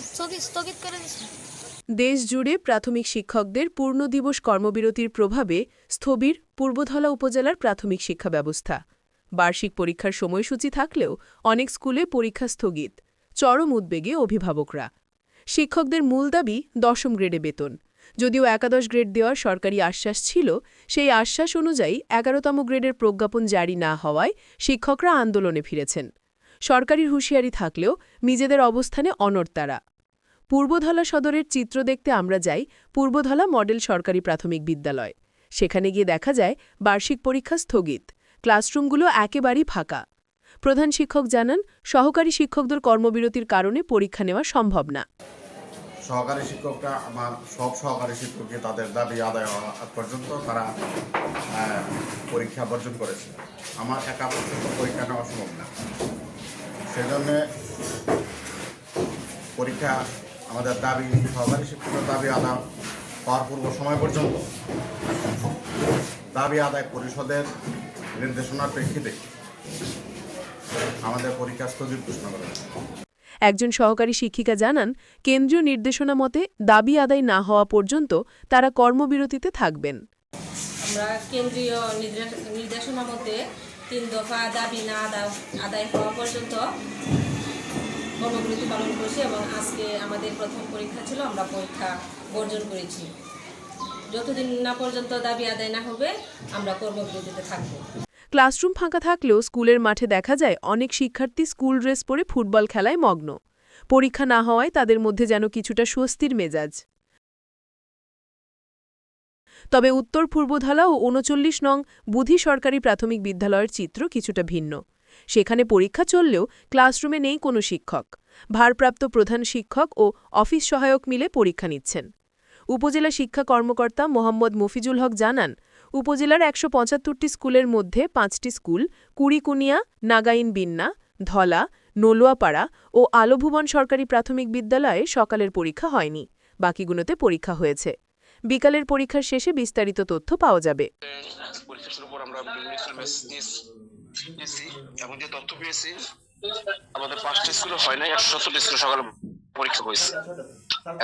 স্থগিত করে দিচ্ছে দেশ জুড়ে প্রাথমিক শিক্ষকদের পূর্ণ দিবস কর্মবিরতির প্রভাবে স্থবির পূর্বধলা উপজেলার প্রাথমিক শিক্ষা ব্যবস্থা। বার্ষিক পরীক্ষার সময়সূচি থাকলেও অনেক স্কুলে পরীক্ষা স্থগিত, চরম উদ্বেগে অভিভাবকরা। শিক্ষকদের মূল দাবি দশম গ্রেডে বেতন। যদিও একাদশ গ্রেড দেওয়ার সরকারি আশ্বাস ছিল, সেই আশ্বাস অনুযায়ী এগারোতম গ্রেডের প্রজ্ঞাপন জারি না হওয়ায় শিক্ষকরা আন্দোলনে ফিরেছেন। সরকারির হুঁশিয়ারি থাকলেও নিজেদের অবস্থানে অনড় তারা। পূর্বধলা সদরের চিত্র দেখতে আমরা যাই পূর্বধলা মডেল সরকারি প্রাথমিক বিদ্যালয়। সেখানে গিয়ে দেখা যায় বার্ষিক পরীক্ষা স্থগিত, ক্লাসরুমগুলো একেবারেই ফাঁকা। প্রধান শিক্ষক জানান, সহকারী শিক্ষকদের কর্মবিরতির কারণে পরীক্ষা নেওয়া সম্ভব না। সহকারী শিক্ষকরা আমার সব সহকারী শিক্ষককে তাদের দাবি আদায় হওয়া পর্যন্ত তারা পরীক্ষা বর্জন করেছে। আমার একা পর্যন্ত পরীক্ষা নেওয়া সম্ভব না। সেজন্য পরীক্ষা আমাদের দাবি সহকারী শিক্ষকের দাবি আদায় হওয়ার পূর্ব সময় পর্যন্ত দাবি আদায় পরিষদের নির্দেশনার প্রেক্ষিতে আমাদের পরীক্ষা স্থগিত ঘোষণা করা হয়েছে। একজন সহকারী শিক্ষিকা জানান কেন্দ্রীয় নির্দেশনা মতে দাবি আদায় না হওয়া পর্যন্ত তারা কর্মবিরতিতে থাকবেন আমরা কেন্দ্রীয় নির্দেশনা মতে তিন দফা দাবি না আদা- আদায় হওয়া পর্যন্ত কর্মবিরতি পালন করছি এবং আজকে আমাদের প্রথম পরীক্ষা ছিল, আমরা পরীক্ষা বর্জন করেছি। যতদিন না পর্যন্ত দাবি আদায় না হবে, আমরা কর্মবিরতিতে থাকব। ক্লাসরুম ফাঁকা থাকলেও স্কুলের মাঠে দেখা যায় অনেক শিক্ষার্থী স্কুল ড্রেস পরে ফুটবল খেলায় মগ্ন। পরীক্ষা না হওয়ায় তাদের মধ্যে যেন কিছুটা স্বস্তির মেজাজ। তবে উত্তর পূর্বধালা ও উনচল্লিশ নং বুধি সরকারি প্রাথমিক বিদ্যালয়ের চিত্র কিছুটা ভিন্ন। সেখানে পরীক্ষা চললেও ক্লাসরুমে নেই কোনো শিক্ষক। ভারপ্রাপ্ত প্রধান শিক্ষক ও অফিস সহায়ক মিলে পরীক্ষা নিচ্ছেন। উপজেলা শিক্ষা কর্মকর্তা মোহাম্মদ মফিজুল হক জানান, উপজেলার একশো পঁচাত্তরটি স্কুলের মধ্যে পাঁচটি স্কুল কুড়িকুনিয়া, নাগাইন বিন্না, ধলা, নলুয়াপাড়া ও আলোভুবন সরকারি প্রাথমিক বিদ্যালয়ে সকালের পরীক্ষা হয়নি। বাকিগুলোতে পরীক্ষা হয়েছে। বিকালের পরীক্ষার শেষে বিস্তারিত তথ্য পাওয়া যাবে। এবং যে তথ্য পেয়েছি। আমাদের পাঁচটা স্কুলে হয় নাই একশো সত্তরটি স্কুলে সকালে পরীক্ষা হয়েছে।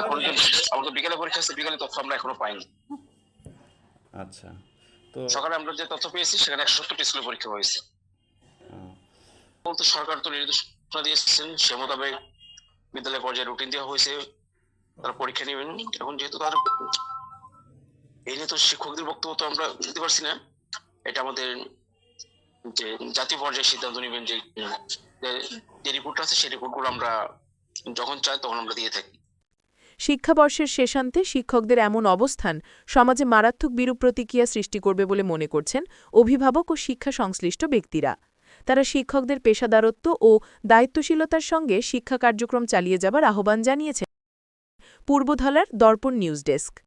এখন আমাদের বিকেলে পরীক্ষা আছে বিকেলে তথ্য আমরা এখনও পাইনি। আচ্ছা তো সকালে আমরা যে তথ্য পেয়েছি সেখানে একশো সত্তরটি স্কুলে পরীক্ষা হয়েছে। বলতে সরকার তো নির্দেশনা দিয়েছেন সে মোতাবেক বিদ্যালয় পর্যায়ে রুটিন দেওয়া হয়েছে। তারা পরীক্ষা নেবেন। এখন যেহেতু তার এই নিয়ে তো শিক্ষকদের বক্তব্য তো আমরা দিতে পারছি না। এটা আমাদের যে জাতীয় পর্যায়ে সিদ্ধান্ত নেবেন যে, যে- যে রিপোর্ট আছে সেই রিপোর্টগুলো আমরা যখন চাই তখন আমরা দিয়ে থাকি। শিক্ষাবর্ষের শেষান্তে শিক্ষকদের এমন অবস্থান সমাজে মারাত্মক বিরূপ প্রতিক্রিয়া সৃষ্টি করবে বলে মনে করছেন অভিভাবক ও শিক্ষা সংশ্লিষ্ট ব্যক্তিরা। তারা শিক্ষকদের পেশাদারত্ব ও দায়িত্বশীলতার সঙ্গে শিক্ষা কার্যক্রম চালিয়ে যাবার আহ্বান জানিয়েছেন। পূর্বধলার দর্পণ নিউজ ডেস্ক।